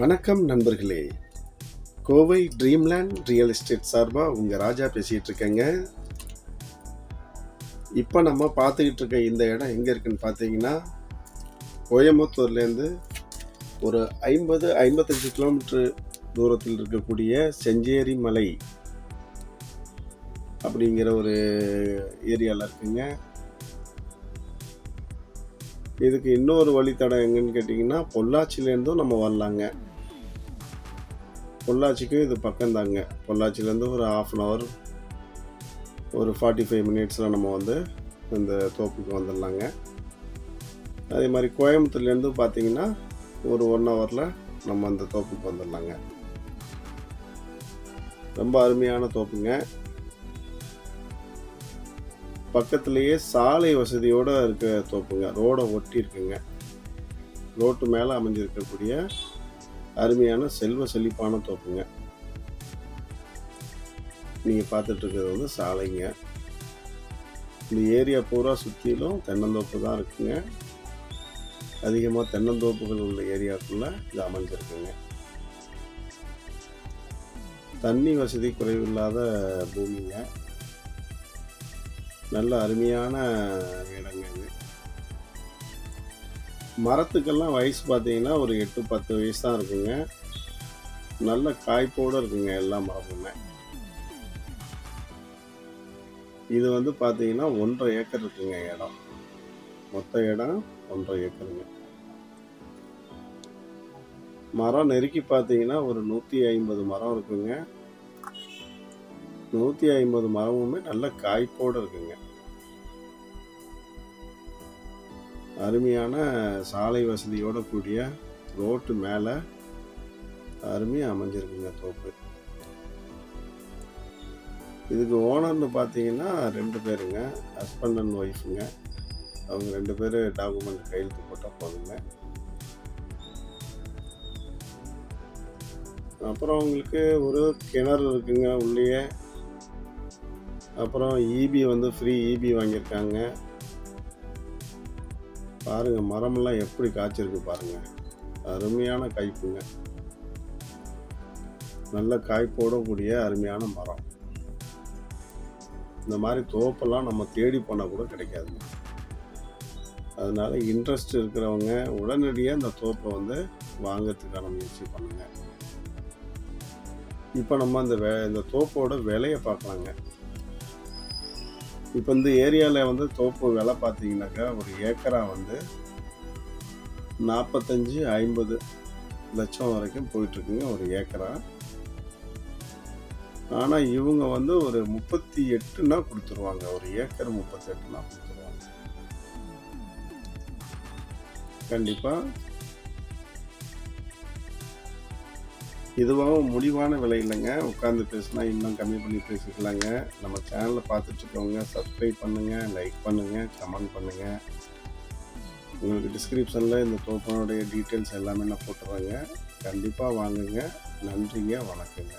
வணக்கம் நண்பர்களே. Kovai Dreamland real estate சார்பாக உங்கள் ராஜா பேசிகிட்டு இருக்கேங்க. இப்போ நம்ம பார்த்துக்கிட்டு இருக்க இந்த இடம் எங்கே இருக்குன்னு பார்த்தீங்கன்னா கோயம்புத்தூர்லேருந்து ஒரு ஐம்பது ஐம்பத்தஞ்சு கிலோமீட்டர் தூரத்தில் இருக்கக்கூடிய செஞ்சேரி மலை அப்படிங்கிற ஒரு ஏரியாவில் இருக்குங்க. இதுக்கு இன்னொரு வழித்தடம் எங்கன்னு கேட்டிங்கன்னா பொள்ளாச்சிலேருந்தும் நம்ம வரலாங்க. பொள்ளாச்சிக்கும் இது பக்கம்தாங்க. பொள்ளாச்சிலேருந்து ஒரு ஆஃப் அன் ஹவர் ஒரு ஃபார்ட்டி ஃபைவ் மினிட்ஸில் நம்ம வந்து இந்த தோப்புக்கு வந்துடலாங்க. அதே மாதிரி கோயம்புத்தூர்லேருந்து பார்த்தீங்கன்னா ஒரு ஒன் ஹவரில் நம்ம அந்த தோப்புக்கு வந்துடலாங்க. ரொம்ப அருமையான தோப்புங்க. பக்கத்துலேயே சாலை வசதியோடு இருக்க தோப்புங்க. ரோடை ஒட்டி இருக்குங்க. ரோட்டு மேலே அமைஞ்சிருக்கக்கூடிய அருமையான செல்வ செழிப்பான தோப்புங்க. நீங்கள் பார்த்துட்ருக்கிறது வந்து சாலைங்க. இந்த ஏரியா பூரா சுற்றிலும் தென்னந்தோப்பு தான் இருக்குங்க. அதிகமாக தென்னந்தோப்புகள் உள்ள ஏரியாக்குள்ளே இது அமைஞ்சிருக்குங்க. தண்ணி வசதி குறைவில்லாத பூமிங்க. நல்ல அருமையான இடங்க இது. மரத்துக்கெல்லாம் வயசு பார்த்தீங்கன்னா ஒரு எட்டு பத்து வயசு தான் இருக்குங்க. நல்ல காய்ப்போடு இருக்குங்க எல்லா மரமுமே. இது வந்து பார்த்தீங்கன்னா ஒன்றரை ஏக்கர் இருக்குங்க இடம். மொத்த இடம் ஒன்றரை ஏக்கருங்க. மரம் நெருக்கி பார்த்தீங்கன்னா ஒரு நூற்றி ஐம்பது மரம் இருக்குங்க. நூற்றி ஐம்பது மரமுமே நல்ல காய்ப்போடு இருக்குங்க. அருமையான சாலை வசதியோட கூடிய ரோட்டு மேலே அருமையாக அமைஞ்சிருக்குங்க தோப்பு. இதுக்கு ஓனர்னு பார்த்தீங்கன்னா ரெண்டு பேருங்க ஹஸ்பண்ட் அண்ட் ஒய்ஃபுங்க. அவங்க ரெண்டு பேர் டாக்குமெண்ட் கையெழுத்து போட்டால் போதுங்க. அப்புறம் அவங்களுக்கு ஒரு கிணறு இருக்குங்க உள்ளேயே. அப்புறம் ஈபி வந்து ஃப்ரீ ஈபி வாங்கியிருக்காங்க. பாருங்கள் மரமெல்லாம் எப்படி காய்ச்சிருக்கு பாருங்க. அருமையான காய்ப்புங்க. நல்ல காய்ப்போட கூடிய அருமையான மரம். இந்த மாதிரி தோப்பெல்லாம் நம்ம தேடி போனால் கூட கிடைக்காதுங்க. அதனால் இன்ட்ரெஸ்ட் இருக்கிறவங்க உடனடியாக இந்த தோப்பை வந்து வாங்கிறதுக்கான முயற்சி பண்ணுங்கள் இப்போ நம்ம அந்த வே இந்த தோப்போட விலையை பார்க்கலாங்க. இப்போ இந்த ஏரியாவில் வந்து தோப்பு விலை பார்த்தீங்கன்னாக்கா ஒரு ஏக்கரா வந்து நாற்பத்தஞ்சு ஐம்பது லட்சம் வரைக்கும் போயிட்டுருக்குங்க ஒரு ஏக்கரா. ஆனால் இவங்க வந்து ஒரு முப்பத்தி எட்டுனா கொடுத்துருவாங்க ஒரு ஏக்கர் முப்பத்தி எட்டுனா கொடுத்துருவாங்க. கண்டிப்பாக இதுவாகவும் முடிவான விலை இல்லைங்க. உட்காந்து பேசினா இன்னும் கம்மி பண்ணி பேசிக்கலாங்க. நம்ம சேனலை பார்த்துட்ருக்கவங்க சப்ஸ்கிரைப் பண்ணுங்கள் லைக் பண்ணுங்கள் கமெண்ட் பண்ணுங்கள் உங்களுக்கு டிஸ்கிரிப்ஷனில் இந்த தோப்பனுடைய டீட்டெயில்ஸ் எல்லாமே நான் போட்டுறேங்க. கண்டிப்பாக வாங்குங்க. நன்றிங்க வணக்கங்க.